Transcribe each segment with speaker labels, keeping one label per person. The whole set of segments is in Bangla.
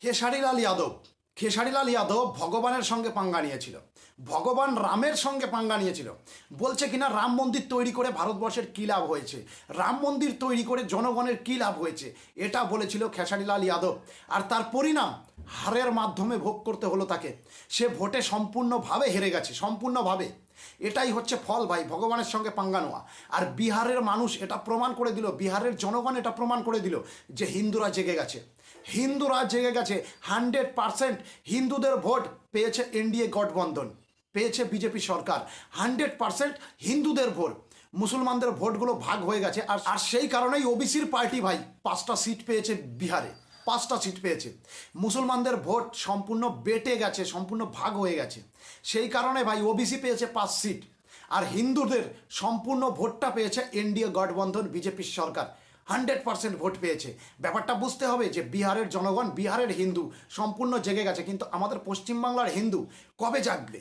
Speaker 1: খেসারিলাল যাদব। খেসারিলাল যাদব ভগবানের সঙ্গে পাঙ্গা নিয়েছিল। ভগবান রামের সঙ্গে পাঙ্গা নিয়েছিল। বলছে কিনা, রাম মন্দির তৈরি করে ভারতবর্ষের কী লাভ হয়েছে? রাম মন্দির তৈরি করে জনগণের কী লাভ হয়েছে? এটা বলেছিল খেসারিলাল যাদব। আর তার পরিণাম হারের মাধ্যমে ভোগ করতে হলো তাকে। সে ভোটে সম্পূর্ণভাবে হেরে গেছে, সম্পূর্ণভাবে। এটাই হচ্ছে ফল ভাই, ভগবানের সঙ্গে পাঙ্গা নেওয়া আর বিহারের মানুষ এটা প্রমাণ করে দিল, বিহারের জনগণ এটা প্রমাণ করে দিল যে হিন্দুরা জেগে গেছে। হিন্দুরা জেগে গেছে, হান্ড্রেড পারসেন্ট হিন্দুদের ভোট পেয়েছে এনডিএ গঠবন্ধন, পেয়েছে বিজেপি সরকার, হান্ড্রেড পারসেন্ট হিন্দুদের ভোট। মুসলমানদের ভোটগুলো ভাগ হয়ে গেছে, আর আর সেই কারণেই ওবিসির পার্টি ভাই পাঁচটা সিট পেয়েছে বিহারে। পাঁচটা সিট পেয়েছে। মুসলমানদের ভোট সম্পূর্ণ বেটে গেছে, সম্পূর্ণ ভাগ হয়ে গেছে। সেই কারণে ভাই ওবিসি পেয়েছে পাঁচ সিট আর হিন্দুদের সম্পূর্ণ ভোটটা পেয়েছে এনডিএ, গঠবন্ধন, বিজেপির সরকার। হান্ড্রেড পার্সেন্ট ভোট পেয়েছে। ব্যাপারটা বুঝতে হবে যে বিহারের জনগণ, বিহারের হিন্দু সম্পূর্ণ জেগে গেছে। কিন্তু আমাদের পশ্চিমবাংলার হিন্দু কবে জাগবে?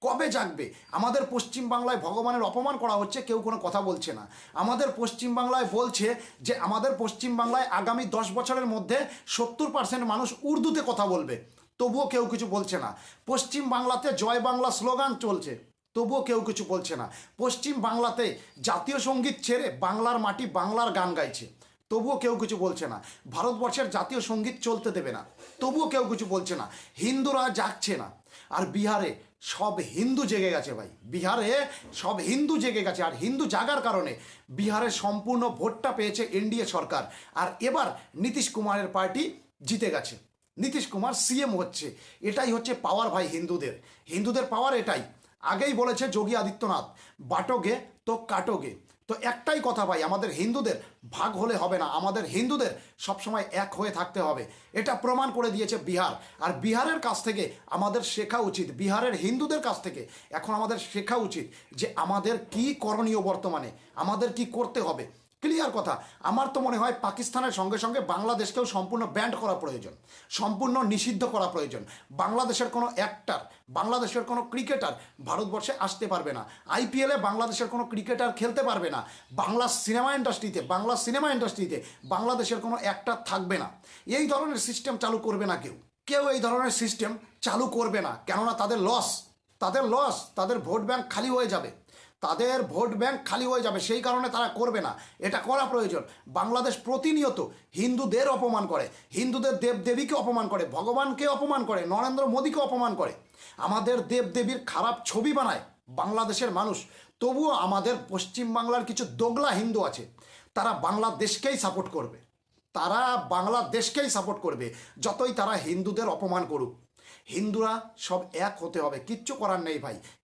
Speaker 1: কবে জাগবে আমাদের পশ্চিম বাংলায় ভগবানের অপমান করা হচ্ছে, কেউ কোনো কথা বলছে না। আমাদের পশ্চিম বাংলায় বলছে যে, আমাদের পশ্চিম বাংলায় আগামী দশ বছরের মধ্যে সত্তর পার্সেন্ট মানুষ উর্দুতে কথা বলবে। তবুও কেউ কিছু বলছে না। পশ্চিম বাংলাতে জয় বাংলা স্লোগান চলছে। তবুও কেউ কিছু বলছে না। পশ্চিম বাংলাতে জাতীয় সংগীত ছেড়ে বাংলার মাটি বাংলার গান গাইছে। তবুও কেউ কিছু বলছে না। ভারতবর্ষের জাতীয় সংগীত চলতে দেবে না। তবুও কেউ কিছু বলছে না। হিন্দুরা জাগছে না। আর বিহারে সব হিন্দু জেগে গেছে ভাই। বিহারে সব হিন্দু জেগে গেছে, আর হিন্দু জাগার কারণে বিহারের সম্পূর্ণ ভোটটা পেয়েছে এনডিএ সরকার। আর এবার নীতিশ কুমারের পার্টি জিতে গেছে। নীতিশ কুমার সিএম হচ্ছে। এটাই হচ্ছে পাওয়ার ভাই হিন্দুদের। হিন্দুদের পাওয়ার এটাই। আগেই বলেছে যোগী আদিত্যনাথ, বাটোগে তো কাটোগে। তো একটাই কথা ভাই, আমাদের হিন্দুদের ভাগ হলে হবে না। আমাদের হিন্দুদের সবসময় এক হয়ে থাকতে হবে। এটা প্রমাণ করে দিয়েছে বিহার। আর বিহারের কাছ থেকে আমাদের শেখা উচিত, বিহারের হিন্দুদের কাছ থেকে এখন আমাদের শেখা উচিত যে আমাদের কি করণীয় বর্তমানে, আমাদের কি করতে হবে। ক্লিয়ার কথা। আমার তো মনে হয় পাকিস্তানের সঙ্গে সঙ্গে বাংলাদেশকেও সম্পূর্ণ ব্যান্ড করা প্রয়োজন। সম্পূর্ণ নিষিদ্ধ করা প্রয়োজন। বাংলাদেশের কোনো অ্যাক্টার বাংলাদেশের কোনো ক্রিকেটার ভারতবর্ষে আসতে পারবে না। আইপিএলে বাংলাদেশের কোনো ক্রিকেটার খেলতে পারবে না। বাংলা সিনেমা ইন্ডাস্ট্রিতে বাংলা সিনেমা ইন্ডাস্ট্রিতে বাংলাদেশের কোনো অ্যাক্টার থাকবে না। এই ধরনের সিস্টেম চালু করবে না কেউ। কেউ এই ধরনের সিস্টেম চালু করবে না। কেননা তাদের লস তাদের লস তাদের ভোট ব্যাংক খালি হয়ে যাবে। তাদের ভোট ব্যাংক খালি হয়ে যাবে, সেই কারণে তারা করবে না। এটা করা প্রয়োজন। বাংলাদেশ প্রতিনিয়ত হিন্দুদের অপমান করে, হিন্দুদের দেবদেবীকে অপমান করে, ভগবানকে অপমান করে, নরেন্দ্র মোদীকে অপমান করে। আমাদের দেবদেবীর খারাপ ছবি বানায় বাংলাদেশের মানুষ। তবুও আমাদের পশ্চিম বাংলার কিছু দোগলা হিন্দু আছে, তারা বাংলাদেশকেই সাপোর্ট করবে। তারা বাংলাদেশকেই সাপোর্ট করবে, যতই তারা হিন্দুদের অপমান করুক। হিন্দুরা সব এক হতে হবে, কিচ্ছু করার নেই ভাই।